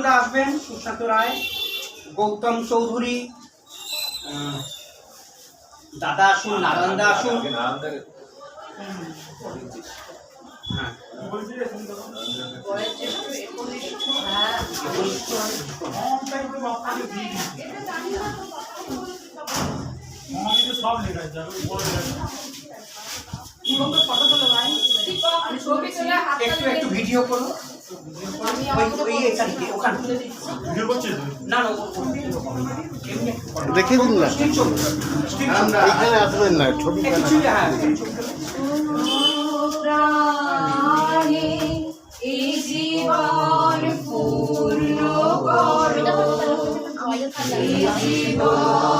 শিল্পীরা আসবেন সুশান্ত রায়, গৌতম চৌধুরী দাদা আসুন, নারায়ণদা আসুন হ্যাঁ সব আছে। একটু একটু ভিডিও করো দেখে দিন না। এখানে আসবেন না ছবি জীবন পূর্ণ জীবন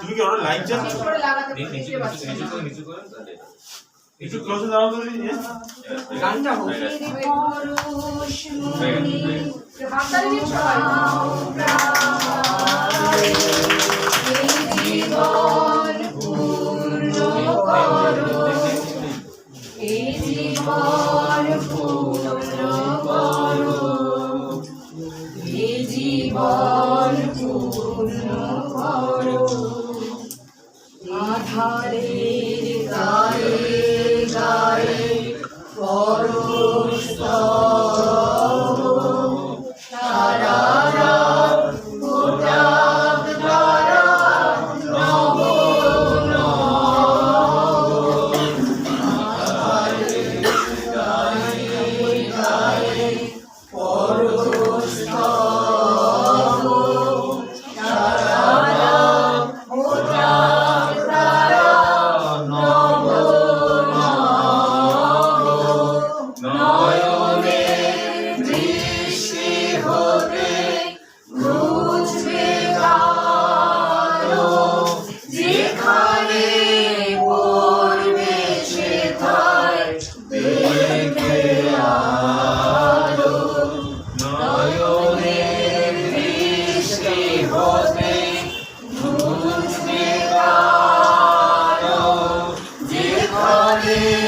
তুমি কি ওরা লাইভ চাচ্ছ ঠিক করে না। একটু ক্লোজে দাঁড়াও তো গানটা হোক। জীবন পূর্ণ করো। আধারে Yeah.